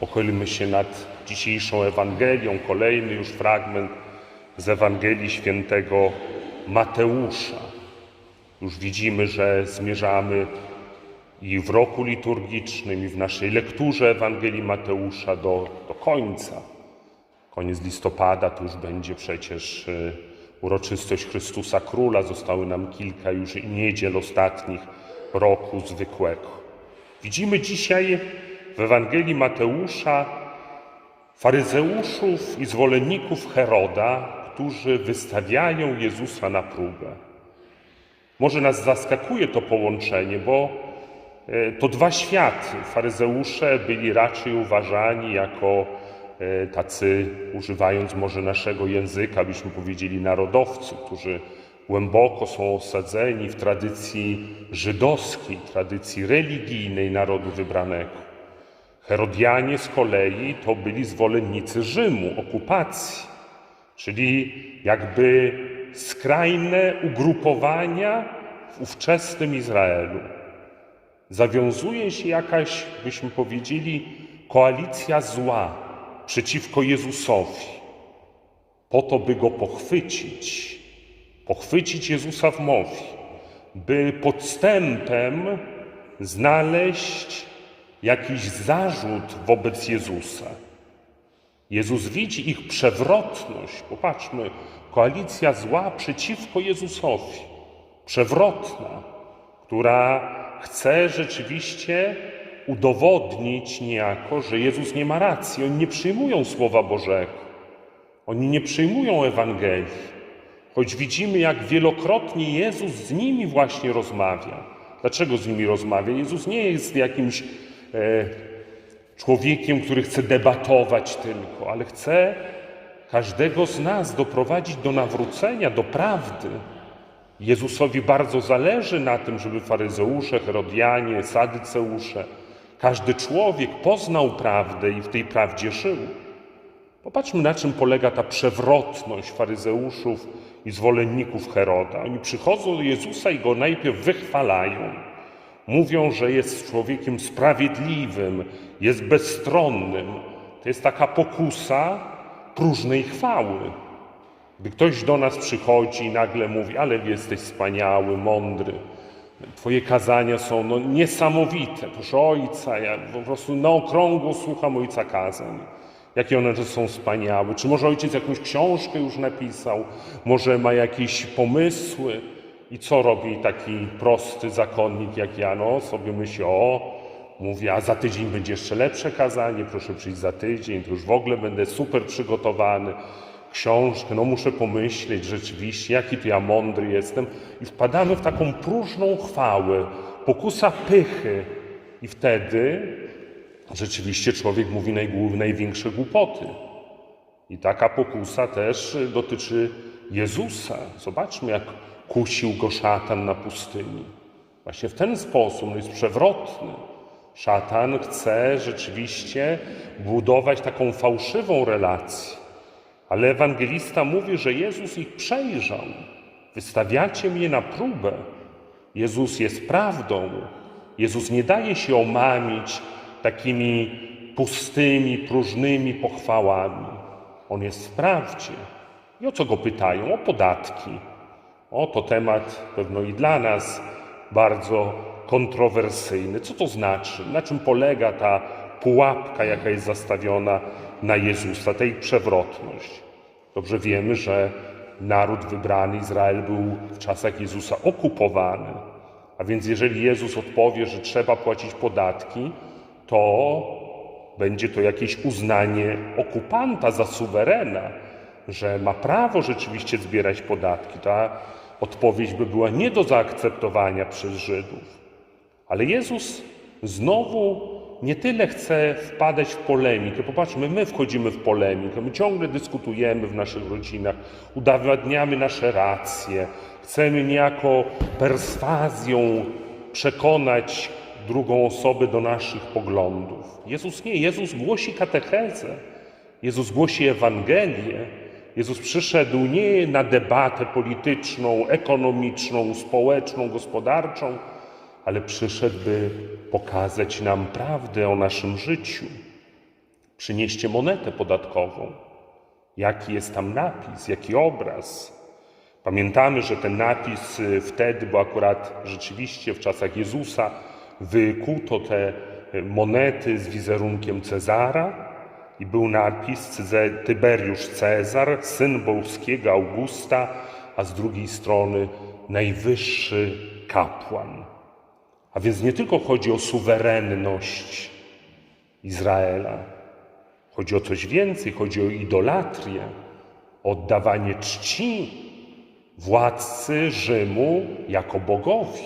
Pochylmy się nad dzisiejszą Ewangelią, kolejny już fragment z Ewangelii świętego Mateusza. Już widzimy, że zmierzamy i w roku liturgicznym, i w naszej lekturze Ewangelii Mateusza do, do końca. Koniec listopada to już będzie przecież y, uroczystość Chrystusa Króla. Zostały nam kilka już niedziel ostatnich roku zwykłego. Widzimy dzisiaj w Ewangelii Mateusza faryzeuszów i zwolenników Heroda, którzy wystawiają Jezusa na próbę. Może nas zaskakuje to połączenie, bo e, to dwa światy. Faryzeusze byli raczej uważani jako e, tacy, używając może naszego języka, byśmy powiedzieli narodowcy, którzy głęboko są osadzeni w tradycji żydowskiej, tradycji religijnej narodu wybranego. Herodianie z kolei to byli zwolennicy Rzymu, okupacji, czyli jakby skrajne ugrupowania w ówczesnym Izraelu. Zawiązuje się jakaś, byśmy powiedzieli, koalicja zła przeciwko Jezusowi, po to, by go pochwycić, pochwycić Jezusa w mowie, by podstępem znaleźć jakiś zarzut wobec Jezusa. Jezus widzi ich przewrotność. Popatrzmy, koalicja zła przeciwko Jezusowi, przewrotna, która chce rzeczywiście udowodnić niejako, że Jezus nie ma racji. Oni nie przyjmują Słowa Bożego, oni nie przyjmują Ewangelii, choć widzimy, jak wielokrotnie Jezus z nimi właśnie rozmawia. Dlaczego z nimi rozmawia? Jezus nie jest jakimś człowiekiem, który chce debatować tylko, ale chce każdego z nas doprowadzić do nawrócenia, do prawdy. Jezusowi bardzo zależy na tym, żeby faryzeusze, herodianie, sadyceusze, każdy człowiek poznał prawdę i w tej prawdzie żył. Popatrzmy, na czym polega ta przewrotność faryzeuszów i zwolenników Heroda. Oni przychodzą do Jezusa i go najpierw wychwalają. Mówią, że jest człowiekiem sprawiedliwym, jest bezstronnym. To jest taka pokusa próżnej chwały. Gdy ktoś do nas przychodzi i nagle mówi, ale jesteś wspaniały, mądry, Twoje kazania są no, niesamowite. Proszę Ojca, ja po prostu na okrągło słucham Ojca kazań. Jakie one są wspaniałe. Czy może Ojciec jakąś książkę już napisał? Może ma jakieś pomysły? I co robi taki prosty zakonnik jak ja? No sobie myśli, o, mówi, a za tydzień będzie jeszcze lepsze kazanie, proszę przyjść za tydzień, to już w ogóle będę super przygotowany. Książkę, no muszę pomyśleć rzeczywiście, jaki to ja mądry jestem. I wpadamy w taką próżną chwałę, pokusa pychy. I wtedy rzeczywiście człowiek mówi największe głupoty. I taka pokusa też dotyczy Jezusa. Zobaczmy, jak kusił go szatan na pustyni. Właśnie w ten sposób on jest przewrotny. Szatan chce rzeczywiście budować taką fałszywą relację. Ale ewangelista mówi, że Jezus ich przejrzał. Wystawiacie mnie na próbę. Jezus jest prawdą. Jezus nie daje się omamić takimi pustymi, próżnymi pochwałami. On jest w prawdzie. I o co go pytają? O podatki. O, to temat pewno i dla nas bardzo kontrowersyjny. Co to znaczy? Na czym polega ta pułapka, jaka jest zastawiona na Jezusa, ich przewrotność? Dobrze wiemy, że naród wybrany, Izrael, był w czasach Jezusa okupowany. A więc jeżeli Jezus odpowie, że trzeba płacić podatki, to będzie to jakieś uznanie okupanta za suwerena, że ma prawo rzeczywiście zbierać podatki. Ta odpowiedź by była nie do zaakceptowania przez Żydów. Ale Jezus znowu nie tyle chce wpadać w polemikę. Popatrzmy, my wchodzimy w polemikę, my ciągle dyskutujemy w naszych rodzinach, udowadniamy nasze racje, chcemy niejako perswazją przekonać drugą osobę do naszych poglądów. Jezus nie, Jezus głosi katechezę, Jezus głosi Ewangelię. Jezus przyszedł nie na debatę polityczną, ekonomiczną, społeczną, gospodarczą, ale przyszedł, by pokazać nam prawdę o naszym życiu. Przynieście monetę podatkową. Jaki jest tam napis, jaki obraz. Pamiętamy, że ten napis y, wtedy, bo akurat rzeczywiście w czasach Jezusa wykuto te y, monety z wizerunkiem Cezara i był napis Tyberiusz Cezar, syn boskiego Augusta, a z drugiej strony najwyższy kapłan. A więc nie tylko chodzi o suwerenność Izraela, chodzi o coś więcej, chodzi o idolatrię, oddawanie czci władcy Rzymu jako bogowi.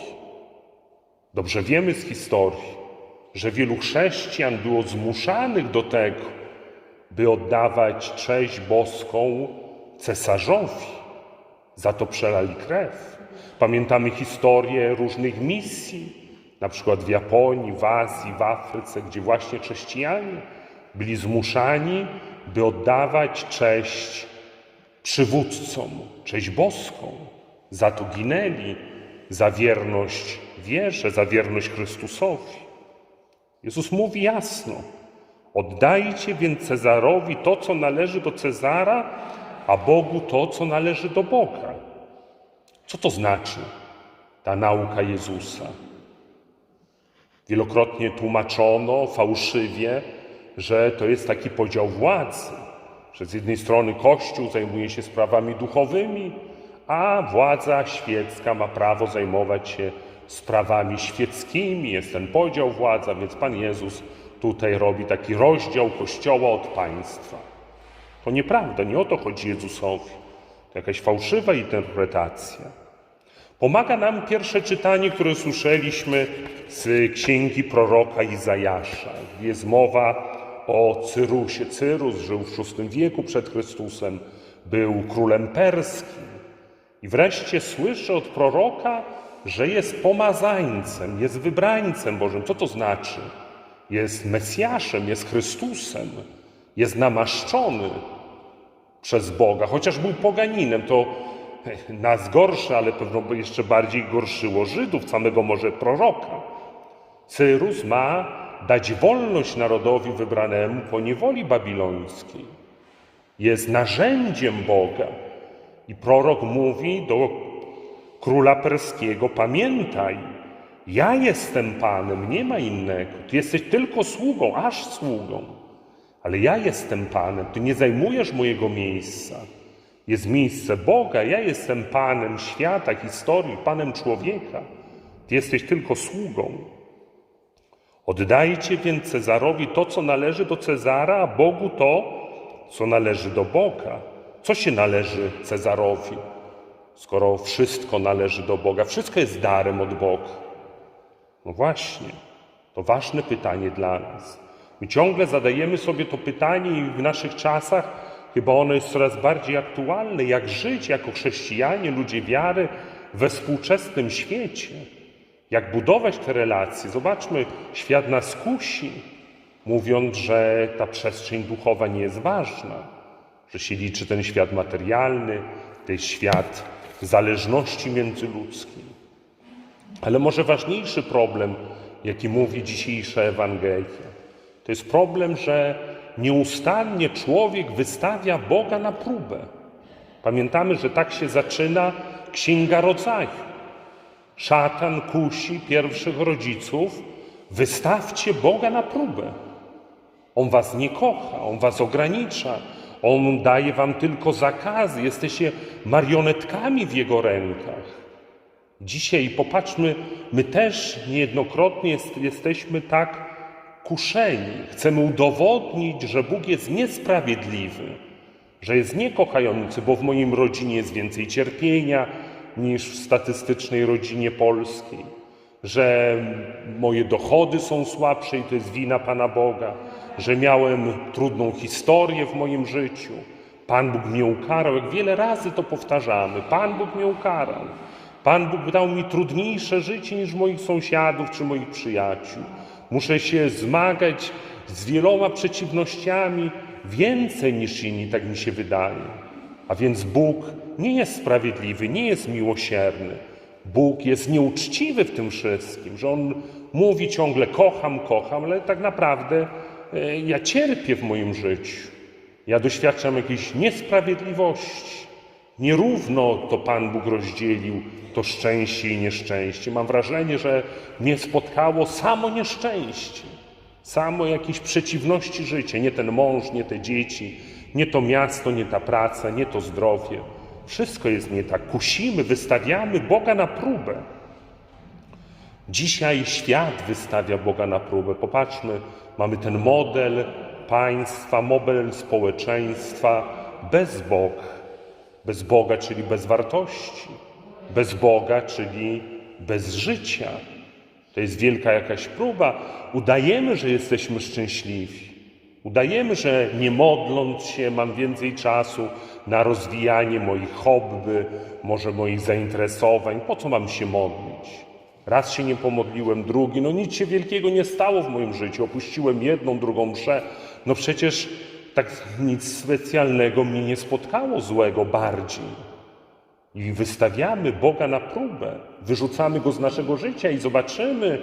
Dobrze wiemy z historii, że wielu chrześcijan było zmuszanych do tego, by oddawać cześć boską cesarzowi. Za to przelali krew. Pamiętamy historię różnych misji, na przykład w Japonii, w Azji, w Afryce, gdzie właśnie chrześcijanie byli zmuszani, by oddawać cześć przywódcom, cześć boską. Za to ginęli, za wierność wierze, za wierność Chrystusowi. Jezus mówi jasno: Oddajcie więc Cezarowi to, co należy do Cezara, a Bogu to, co należy do Boga. Co to znaczy ta nauka Jezusa? Wielokrotnie tłumaczono fałszywie, że to jest taki podział władzy, że z jednej strony Kościół zajmuje się sprawami duchowymi, a władza świecka ma prawo zajmować się sprawami świeckimi. Jest ten podział władza, więc Pan Jezus tutaj robi taki rozdział Kościoła od państwa. To nieprawda, nie o to chodzi Jezusowi. To jakaś fałszywa interpretacja. Pomaga nam pierwsze czytanie, które słyszeliśmy z księgi proroka Izajasza. Jest mowa o Cyrusie. Cyrus żył w VI wieku przed Chrystusem, był królem perskim. I wreszcie słyszę od proroka, że jest pomazańcem, jest wybrańcem Bożym. Co to znaczy? Jest Mesjaszem, jest Chrystusem, jest namaszczony przez Boga, chociaż był poganinem, to nas gorsze, ale pewno jeszcze bardziej gorszyło Żydów, samego może proroka. Cyrus ma dać wolność narodowi wybranemu po niewoli babilońskiej. Jest narzędziem Boga. I prorok mówi do króla perskiego: Pamiętaj, ja jestem panem, nie ma innego. Ty jesteś tylko sługą, aż sługą. Ale ja jestem panem, ty nie zajmujesz mojego miejsca. Jest miejsce Boga, ja jestem panem świata, historii, panem człowieka. Ty jesteś tylko sługą. Oddajcie więc Cezarowi to, co należy do Cezara, a Bogu to, co należy do Boga. Co się należy Cezarowi, skoro wszystko należy do Boga? Wszystko jest darem od Boga. No właśnie, to ważne pytanie dla nas. My ciągle zadajemy sobie to pytanie i w naszych czasach chyba ono jest coraz bardziej aktualne, jak żyć jako chrześcijanie, ludzie wiary we współczesnym świecie. Jak budować te relacje? Zobaczmy, świat nas kusi, mówiąc, że ta przestrzeń duchowa nie jest ważna, że się liczy ten świat materialny, ten świat zależności międzyludzkiej. Ale może ważniejszy problem, jaki mówi dzisiejsza Ewangelia, to jest problem, że nieustannie człowiek wystawia Boga na próbę. Pamiętamy, że tak się zaczyna Księga Rodzaju. Szatan kusi pierwszych rodziców, wystawcie Boga na próbę. On was nie kocha, on was ogranicza, on daje wam tylko zakazy, jesteście marionetkami w jego rękach. Dzisiaj popatrzmy, my też niejednokrotnie jest, jesteśmy tak kuszeni. Chcemy udowodnić, że Bóg jest niesprawiedliwy, że jest niekochający, bo w moim rodzinie jest więcej cierpienia niż w statystycznej rodzinie polskiej, że moje dochody są słabsze i to jest wina Pana Boga, że miałem trudną historię w moim życiu. Pan Bóg mnie ukarał, jak wiele razy to powtarzamy. Pan Bóg mnie ukarał. Pan Bóg dał mi trudniejsze życie niż moich sąsiadów czy moich przyjaciół. Muszę się zmagać z wieloma przeciwnościami więcej niż inni, tak mi się wydaje. A więc Bóg nie jest sprawiedliwy, nie jest miłosierny. Bóg jest nieuczciwy w tym wszystkim, że On mówi ciągle kocham, kocham, ale tak naprawdę e, ja cierpię w moim życiu. Ja doświadczam jakiejś niesprawiedliwości. Nierówno to Pan Bóg rozdzielił to szczęście i nieszczęście. Mam wrażenie, że mnie spotkało samo nieszczęście, samo jakieś przeciwności życia. Nie ten mąż, nie te dzieci, nie to miasto, nie ta praca, nie to zdrowie. Wszystko jest nie tak. Kusimy, wystawiamy Boga na próbę. Dzisiaj świat wystawia Boga na próbę. Popatrzmy, mamy ten model państwa, model społeczeństwa bez Boga. Bez Boga, czyli bez wartości. Bez Boga, czyli bez życia. To jest wielka jakaś próba. Udajemy, że jesteśmy szczęśliwi. Udajemy, że nie modląc się mam więcej czasu na rozwijanie moich hobby, może moich zainteresowań. Po co mam się modlić? Raz się nie pomodliłem, drugi. No nic się wielkiego nie stało w moim życiu. Opuściłem jedną, drugą mszę. No przecież tak nic specjalnego mnie nie spotkało złego bardziej. I wystawiamy Boga na próbę, wyrzucamy Go z naszego życia i zobaczymy,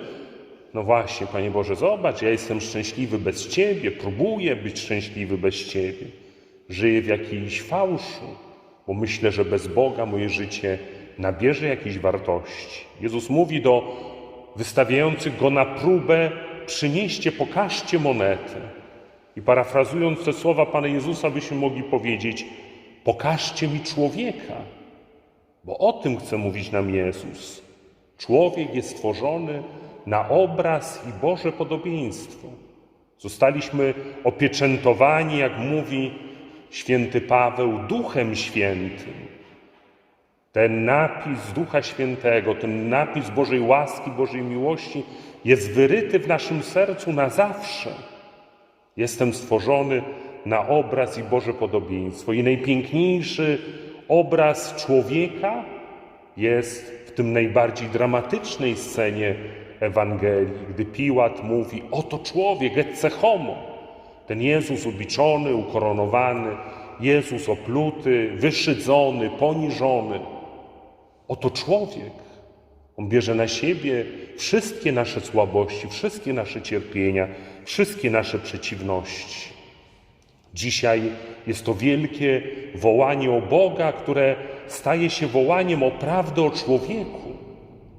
no właśnie, Panie Boże, zobacz, ja jestem szczęśliwy bez Ciebie, próbuję być szczęśliwy bez Ciebie. Żyję w jakiejś fałszu, bo myślę, że bez Boga moje życie nabierze jakiejś wartości. Jezus mówi do wystawiających Go na próbę, przynieście, pokażcie monetę. I parafrazując te słowa Pana Jezusa, byśmy mogli powiedzieć, pokażcie mi człowieka, bo o tym chce mówić nam Jezus. Człowiek jest stworzony na obraz i Boże podobieństwo. Zostaliśmy opieczętowani, jak mówi święty Paweł, Duchem Świętym. Ten napis Ducha Świętego, ten napis Bożej łaski, Bożej miłości jest wyryty w naszym sercu na zawsze. Jestem stworzony na obraz i Boże podobieństwo. I najpiękniejszy obraz człowieka jest w tym najbardziej dramatycznej scenie Ewangelii, gdy Piłat mówi: Oto człowiek, ecce homo. Ten Jezus ubiczony, ukoronowany, Jezus opluty, wyszydzony, poniżony. Oto człowiek. On bierze na siebie wszystkie nasze słabości, wszystkie nasze cierpienia, wszystkie nasze przeciwności. Dzisiaj jest to wielkie wołanie o Boga, które staje się wołaniem o prawdę o człowieku.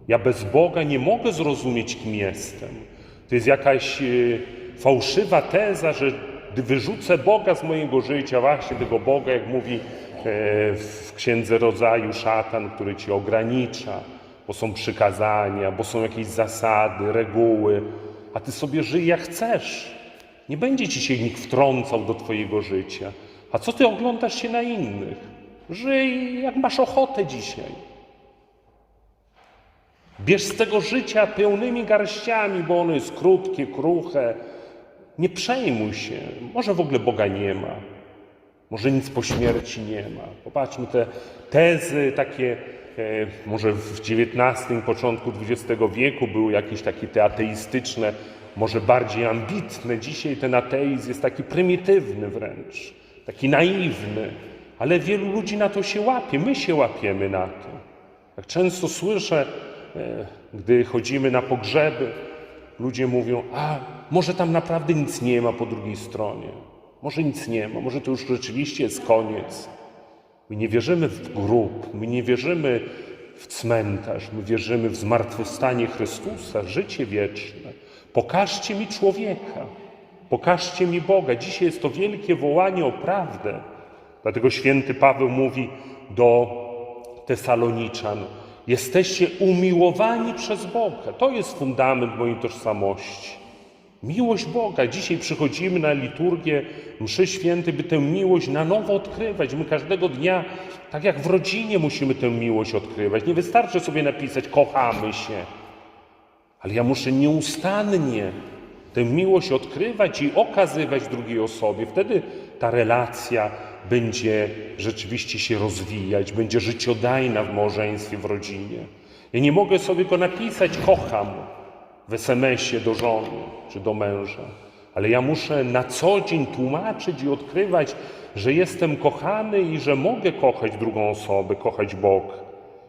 Ja bez Boga nie mogę zrozumieć, kim jestem. To jest jakaś e, fałszywa teza, że gdy wyrzucę Boga z mojego życia, właśnie tego Boga, jak mówi e, w Księdze Rodzaju szatan, który ci ogranicza, bo są przykazania, bo są jakieś zasady, reguły, a ty sobie żyj jak chcesz. Nie będzie ci się nikt wtrącał do twojego życia. A co ty oglądasz się na innych? Żyj jak masz ochotę dzisiaj. Bierz z tego życia pełnymi garściami, bo ono jest krótkie, kruche. Nie przejmuj się. Może w ogóle Boga nie ma. Może nic po śmierci nie ma. Popatrzmy te tezy takie, może w XIX, początku XX wieku były jakieś takie te ateistyczne, może bardziej ambitne. Dzisiaj ten ateizm jest taki prymitywny wręcz, taki naiwny, ale wielu ludzi na to się łapie. My się łapiemy na to. Często słyszę, e, gdy chodzimy na pogrzeby, ludzie mówią: A może tam naprawdę nic nie ma po drugiej stronie. Może nic nie ma, może to już rzeczywiście jest koniec. My nie wierzymy w grób, my nie wierzymy w cmentarz, my wierzymy w zmartwychwstanie Chrystusa, życie wieczne. Pokażcie mi człowieka, pokażcie mi Boga. Dzisiaj jest to wielkie wołanie o prawdę. Dlatego święty Paweł mówi do Tesaloniczan: Jesteście umiłowani przez Boga. To jest fundament mojej tożsamości. Miłość Boga. Dzisiaj przychodzimy na liturgię mszy świętej, by tę miłość na nowo odkrywać. My każdego dnia, tak jak w rodzinie, musimy tę miłość odkrywać. Nie wystarczy sobie napisać kochamy się, ale ja muszę nieustannie tę miłość odkrywać i okazywać drugiej osobie. Wtedy ta relacja będzie rzeczywiście się rozwijać, będzie życiodajna w małżeństwie, w rodzinie. Ja nie mogę sobie go napisać kocham w SMS-ie do żony czy do męża, ale ja muszę na co dzień tłumaczyć i odkrywać, że jestem kochany i że mogę kochać drugą osobę, kochać Bóg.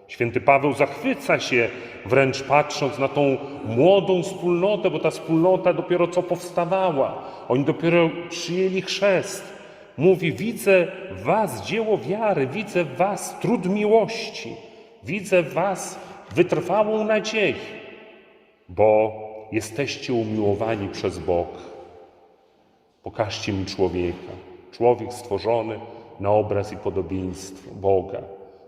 Święty Paweł zachwyca się, wręcz patrząc na tą młodą wspólnotę, bo ta wspólnota dopiero co powstawała. Oni dopiero przyjęli chrzest. Mówi: Widzę w Was dzieło wiary, widzę w Was trud miłości, widzę w Was wytrwałą nadzieję, bo jesteście umiłowani przez Boga. Pokażcie mi człowieka. Człowiek stworzony na obraz i podobieństwo Boga.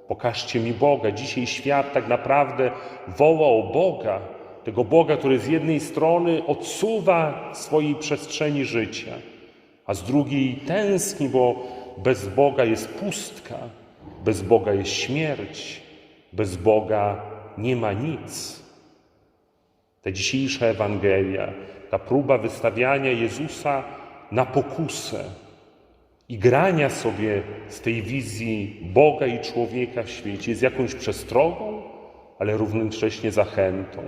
Pokażcie mi Boga. Dzisiaj świat tak naprawdę woła o Boga, tego Boga, który z jednej strony odsuwa swojej przestrzeni życia, a z drugiej tęskni, bo bez Boga jest pustka, bez Boga jest śmierć, bez Boga nie ma nic. Ta dzisiejsza Ewangelia, ta próba wystawiania Jezusa na pokusę i grania sobie z tej wizji Boga i człowieka w świecie jest jakąś przestrogą, ale równocześnie zachętą,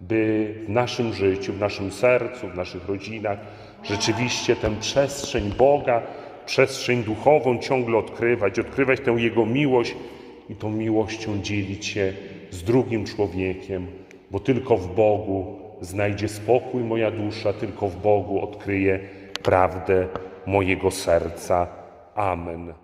by w naszym życiu, w naszym sercu, w naszych rodzinach rzeczywiście tę przestrzeń Boga, przestrzeń duchową ciągle odkrywać, odkrywać tę Jego miłość i tą miłością dzielić się z drugim człowiekiem, bo tylko w Bogu znajdzie spokój moja dusza, tylko w Bogu odkryje prawdę mojego serca. Amen.